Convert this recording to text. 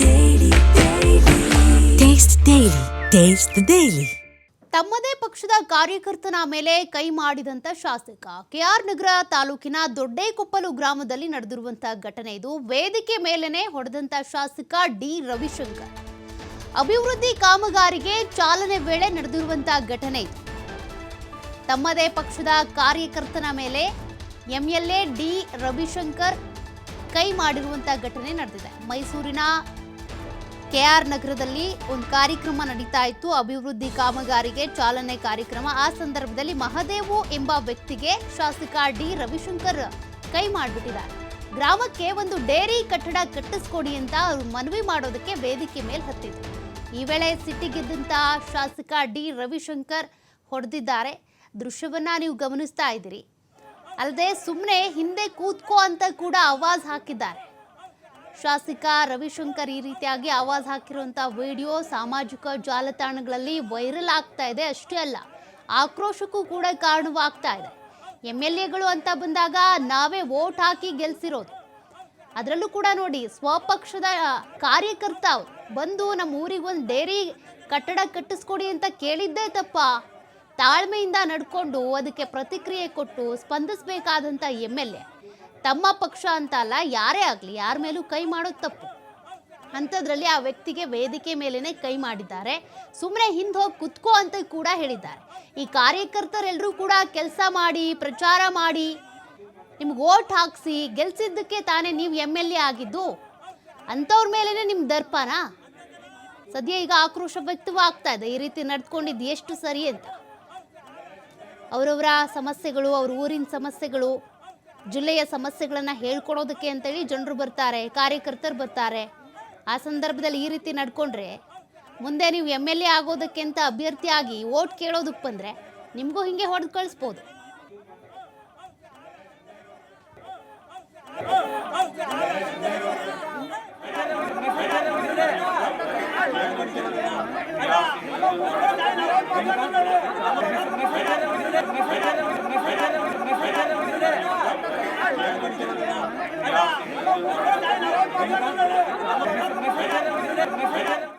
daily, daily. Taste the daily. Taste the daily. ತಮ್ಮದೇ ಪಕ್ಷದ ಕಾರ್ಯಕರ್ತನ ಮೇಲೆ ಕೈ ಮಾಡಿದಂತ ಶಾಸಕ ಕೆಆರ್ ನಗರ ತಾಲೂಕಿನ ದೊಡ್ಡೇಕೊಪ್ಪಲು ಗ್ರಾಮದಲ್ಲಿ ನಡೆದಿರುವಂತಹ ಘಟನೆ ಇದು ವೇದಿಕೆ ಮೇಲೇನೆ ಹೊಡೆದಂತ ಶಾಸಕ ಡಿ ರವಿಶಂಕರ್ ಅಭಿವೃದ್ಧಿ ಕಾಮಗಾರಿಗೆ ಚಾಲನೆ ವೇಳೆ ನಡೆದಿರುವಂತಹ ಘಟನೆ ಇದು ತಮ್ಮದೇ ಪಕ್ಷದ ಕಾರ್ಯಕರ್ತನ ಮೇಲೆ ಎಂಎಲ್ಎ ಡಿ ರವಿಶಂಕರ್ ಕೈ ಮಾಡಿರುವಂತಹ ಘಟನೆ ನಡೆದಿದೆ ಮೈಸೂರಿನ ಕೆಆರ್ ನಗರದಲ್ಲಿ ಒಂದು ಕಾರ್ಯಕ್ರಮ ನಡೀತಾ ಇತ್ತು. ಅಭಿವೃದ್ಧಿ ಕಾಮಗಾರಿಗೆ ಚಾಲನೆ ಕಾರ್ಯಕ್ರಮ. ಆ ಸಂದರ್ಭದಲ್ಲಿ ಮಹದೇವು ಎಂಬ ವ್ಯಕ್ತಿಗೆ ಶಾಸಕ ಡಿ ರವಿಶಂಕರ್ ಕೈ ಮಾಡಿಬಿಟ್ಟಿದ್ದಾರೆ. ಗ್ರಾಮಕ್ಕೆ ಒಂದು ಡೇರಿ ಕಟ್ಟಡ ಕಟ್ಟಿಸ್ಕೊಡಿ ಅಂತ ಅವರು ಮನವಿ ಮಾಡೋದಕ್ಕೆ ವೇದಿಕೆ ಮೇಲೆ ಹತ್ತಿದ್ರು. ಈ ವೇಳೆ ಸಿಟ್ಟಿಗೆದ್ದಂತಹ ಶಾಸಕ ಡಿ ರವಿಶಂಕರ್ ಹೊಡೆದಿದ್ದಾರೆ. ದೃಶ್ಯವನ್ನ ನೀವು ಗಮನಿಸ್ತಾ ಇದ್ದೀರಿ. ಅಲ್ಲದೆ ಸುಮ್ಮನೆ ಹಿಂದೆ ಕೂತ್ಕೋ ಅಂತ ಕೂಡ ಆವಾಜ್ ಹಾಕಿದ್ದಾರೆ. ಶಾಸಕ ರವಿಶಂಕರ್ ಈ ರೀತಿಯಾಗಿ ಆವಾಜ್ ಹಾಕಿರುವಂಥ ವಿಡಿಯೋ ಸಾಮಾಜಿಕ ಜಾಲತಾಣಗಳಲ್ಲಿ ವೈರಲ್ ಆಗ್ತಾ ಇದೆ. ಅಷ್ಟೇ ಅಲ್ಲ, ಆಕ್ರೋಶಕ್ಕೂ ಕೂಡ ಕಾರಣವಾಗ್ತಾ ಇದೆ. ಎಂ ಎಲ್ ಎಗಳು ಅಂತ ಬಂದಾಗ ನಾವೇ ವೋಟ್ ಹಾಕಿ ಗೆಲ್ಸಿರೋದು. ಅದರಲ್ಲೂ ಕೂಡ ನೋಡಿ, ಸ್ವಪಕ್ಷದ ಕಾರ್ಯಕರ್ತ ಬಂದು ನಮ್ಮ ಊರಿಗೆ ಒಂದು ಡೇರಿ ಕಟ್ಟಡ ಕಟ್ಟಿಸ್ಕೊಡಿ ಅಂತ ಕೇಳಿದ್ದೇ ತಪ್ಪ. ತಾಳ್ಮೆಯಿಂದ ನಡ್ಕೊಂಡು ಅದಕ್ಕೆ ಪ್ರತಿಕ್ರಿಯೆ ಕೊಟ್ಟು ಸ್ಪಂದಿಸಬೇಕಾದಂಥ ಎಂ ಎಲ್ ಎ. ತಮ್ಮ ಪಕ್ಷ ಅಂತ ಅಲ್ಲ, ಯಾರೇ ಆಗಲಿ, ಯಾರ ಮೇಲೂ ಕೈ ಮಾಡೋದು ತಪ್ಪು. ಅಂಥದ್ರಲ್ಲಿ ಆ ವ್ಯಕ್ತಿಗೆ ವೇದಿಕೆ ಮೇಲೇ ಕೈ ಮಾಡಿದ್ದಾರೆ. ಸುಮ್ಮನೆ ಹಿಂದೆ ಹೋಗಿ ಕುತ್ಕೋ ಅಂತ ಕೂಡ ಹೇಳಿದ್ದಾರೆ. ಈ ಕಾರ್ಯಕರ್ತರೆಲ್ಲರೂ ಕೂಡ ಕೆಲಸ ಮಾಡಿ, ಪ್ರಚಾರ ಮಾಡಿ, ನಿಮ್ಗೆ ಓಟ್ ಹಾಕ್ಸಿ, ಗೆಲ್ಸಿದ್ದಕ್ಕೆ ತಾನೇ ನೀವು ಎಂ ಎಲ್ ಎ ಆಗಿದ್ದು, ಅಂಥವ್ರ ಮೇಲೇ ನಿಮ್ಮ ದರ್ಪನಾ? ಸದ್ಯ ಈಗ ಆಕ್ರೋಶ ವ್ಯಕ್ತವಾಗ್ತಾ ಇದೆ. ಈ ರೀತಿ ನಡ್ಕೊಂಡಿದ್ದು ಎಷ್ಟು ಸರಿ ಅಂತ. ಅವರವರ ಸಮಸ್ಯೆಗಳು, ಅವ್ರ ಊರಿನ ಸಮಸ್ಯೆಗಳು ಜಿಲ್ಲೆಯ ಸಮಸ್ಯೆಗಳನ್ನು ಹೇಳ್ಕೊಡೋದಕ್ಕೆ ಅಂತೇಳಿ ಜನರು ಬರ್ತಾರೆ ಕಾರ್ಯಕರ್ತರು ಬರ್ತಾರೆ ಆ ಸಂದರ್ಭದಲ್ಲಿ ಈ ರೀತಿ ನಡ್ಕೊಂಡ್ರೆ ಮುಂದೆ ನೀವು ಎಂ ಎಲ್ ಎ ಆಗೋದಕ್ಕೆ ಅಂತ ಅಭ್ಯರ್ಥಿಯಾಗಿ ಓಟ್ ಕೇಳೋದಕ್ಕೆ ಬಂದರೆ ನಿಮಗೂ ಹಿಂಗೆ ಹೊಡೆದು ಕಳಿಸ್ಬೋದು Thank you.